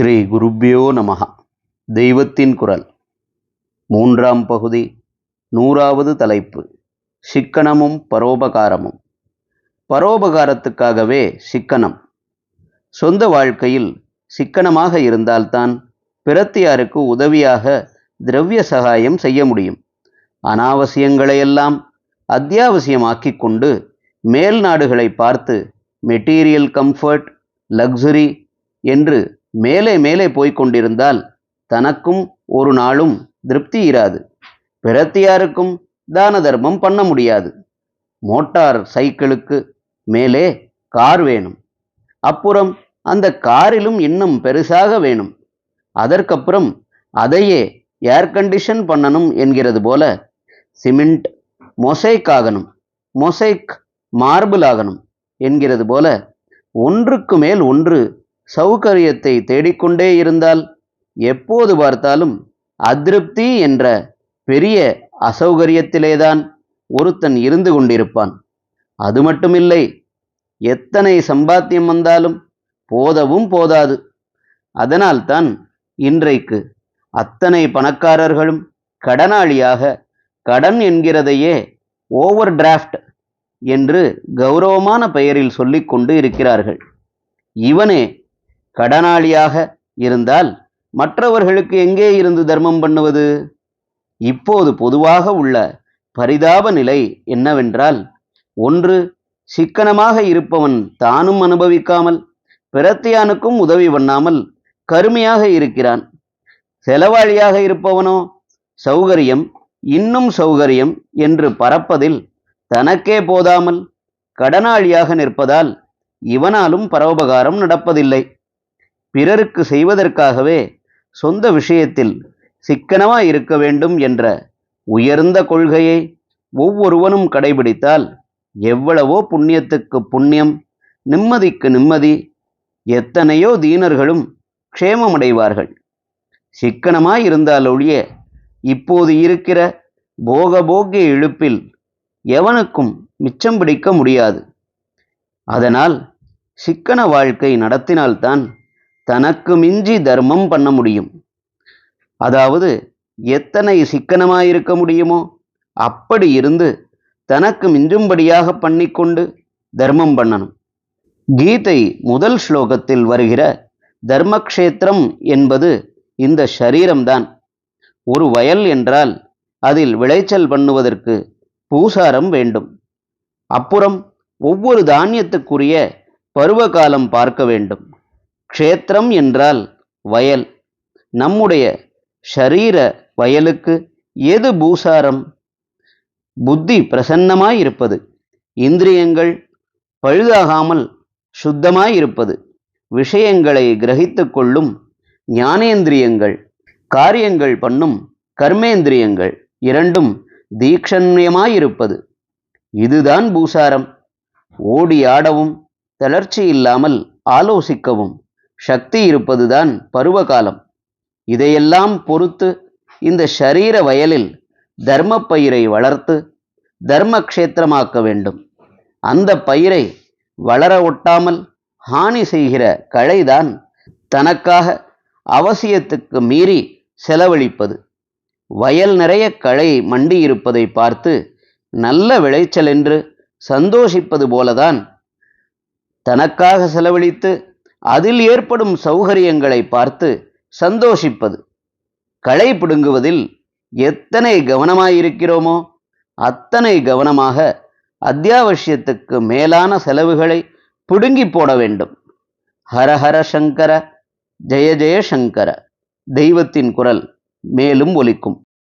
ஸ்ரீ குருப்பியோ நமகா தெய்வத்தின் குரல். மூன்றாம் பகுதி. நூறாவது தலைப்பு. சிக்கனமும் பரோபகாரமும். பரோபகாரத்துக்காகவே சிக்கனம். சொந்த வாழ்க்கையில் சிக்கனமாக இருந்தால்தான் பிறத்தியாருக்கு உதவியாக திரவிய சகாயம் செய்ய முடியும். அனாவசியங்களையெல்லாம் அத்தியாவசியமாக்கிக் கொண்டு மேல் நாடுகளை பார்த்து மெட்டீரியல் கம்ஃபர்ட் லக்ஸுரி என்று மேலே மேலே போய்கொண்டிருந்தால் தனக்கும் ஒரு நாளும் திருப்தி இராது. பிறத்தியாருக்கும் தான தர்மம் பண்ண முடியாது. மோட்டார் சைக்கிளுக்கு மேலே கார் வேணும். அப்புறம் அந்த காரிலும் இன்னும் பெருசாக வேணும். அதற்கப்புறம் அதையே ஏர் கண்டிஷன் பண்ணணும் என்கிறது போல சிமெண்ட் மொசைக் ஆகணும். மொசைக் மார்பிள் ஆகணும் என்கிறது போல ஒன்றுக்கு மேல் ஒன்று சௌகரியத்தை தேடிக்கொண்டே இருந்தால் எப்போது பார்த்தாலும் அதிருப்தி என்ற பெரிய அசௌகரியத்திலேதான் ஒருத்தன் இருந்து கொண்டிருப்பான். அது மட்டுமில்லை எத்தனை சம்பாத்தியம் வந்தாலும் போதவும் போதாது. அதனால்தான் இன்றைக்கு அத்தனை பணக்காரர்களும் கடனாளியாக கடன் என்கிறதையே ஓவர் டிராஃப்ட் என்று கௌரவமான பெயரில் சொல்லிக்கொண்டு இருக்கிறார்கள். இவனே கடனாளியாக இருந்தால் மற்றவர்களுக்கு எங்கே இருந்து தர்மம் பண்ணுவது? இப்போது பொதுவாக உள்ள பரிதாப நிலை என்னவென்றால் ஒன்று சிக்கனமாக இருப்பவன் தானும் அனுபவிக்காமல் பிரத்தியானுக்கும் உதவி பண்ணாமல் கருமையாக இருக்கிறான். செலவாளியாக இருப்பவனோ சௌகரியம் இன்னும் சௌகரியம் என்று பறப்பதில் தனக்கே போதாமல் கடனாளியாக நிற்பதால் இவனாலும் பரோபகாரம் நடப்பதில்லை. பிறருக்கு செய்வதற்காகவே சொந்த விஷயத்தில் சிக்கனமாய் இருக்க வேண்டும் என்ற உயர்ந்த கொள்கையை ஒவ்வொருவனும் கடைபிடித்தால் எவ்வளவோ புண்ணியத்துக்கு புண்ணியம் நிம்மதிக்கு நிம்மதி எத்தனையோ தீனர்களும் க்ஷேமமடைவார்கள். சிக்கனமாய் இருந்தால் ஒழிய இப்போது இருக்கிற போகபோக்கிய இழுப்பில் எவனுக்கும் மிச்சம் பிடிக்க முடியாது. அதனால் சிக்கன வாழ்க்கை நடத்தினால்தான் தனக்கு மிஞ்சி தர்மம் பண்ண முடியும். அதாவது எத்தனை சிக்கனமாயிருக்க முடியுமோ அப்படி இருந்து தனக்கு மிஞ்சும்படியாக பண்ணிக்கொண்டு தர்மம் பண்ணணும். கீதை முதல் ஸ்லோகத்தில் வருகிற தர்மக்ஷேத்திரம் என்பது இந்த சரீரம்தான் ஒரு வயல் என்றால் அதில் விளைச்சல் பண்ணுவதற்கு பூசாரம் வேண்டும். அப்புறம் ஒவ்வொரு தானியத்துக்குரிய பருவகாலம் பார்க்க வேண்டும். க்ஷேத்திரம் என்றால் வயல். நம்முடைய ஷரீர வயலுக்கு எது பூசாரம்? புத்தி பிரசன்னமாயிருப்பது. இந்திரியங்கள் பழுதாகாமல் சுத்தமாயிருப்பது. விஷயங்களை கிரகித்து கொள்ளும் ஞானேந்திரியங்கள் காரியங்கள் பண்ணும் கர்மேந்திரியங்கள் இரண்டும் தீக்ஷண்யமாயிருப்பது. இதுதான் பூசாரம். ஓடி ஆடவும் தளர்ச்சி இல்லாமல் ஆலோசிக்கவும். சக்தி இருப்பதுதான் பருவகாலம். இதையெல்லாம் பொறுத்து இந்த ஷரீர வயலில் தர்ம பயிரை வளர்த்து தர்ம க்ஷேத்திரமாக்க வேண்டும். அந்த பயிரை வளர ஒட்டாமல் ஹானி செய்கிற களைதான் தனக்காக அவசியத்துக்கு மீறி செலவழிப்பது. வயல் நிறைய களை மண்டி இருப்பதை பார்த்து நல்ல விளைச்சல் என்று சந்தோஷிப்பது போலதான் தனக்காக செலவழித்து அதில் ஏற்படும் சௌகரியங்களை பார்த்து சந்தோஷிப்பது. களை பிடுங்குவதில் எத்தனை கவனமாயிருக்கிறோமோ அத்தனை கவனமாக அத்தியாவசியத்துக்கு மேலான செலவுகளை பிடுங்கி போட வேண்டும். ஹரஹர சங்கர ஜெய ஜெய சங்கர தெய்வத்தின் குரல் மேலும் ஒலிக்கும்.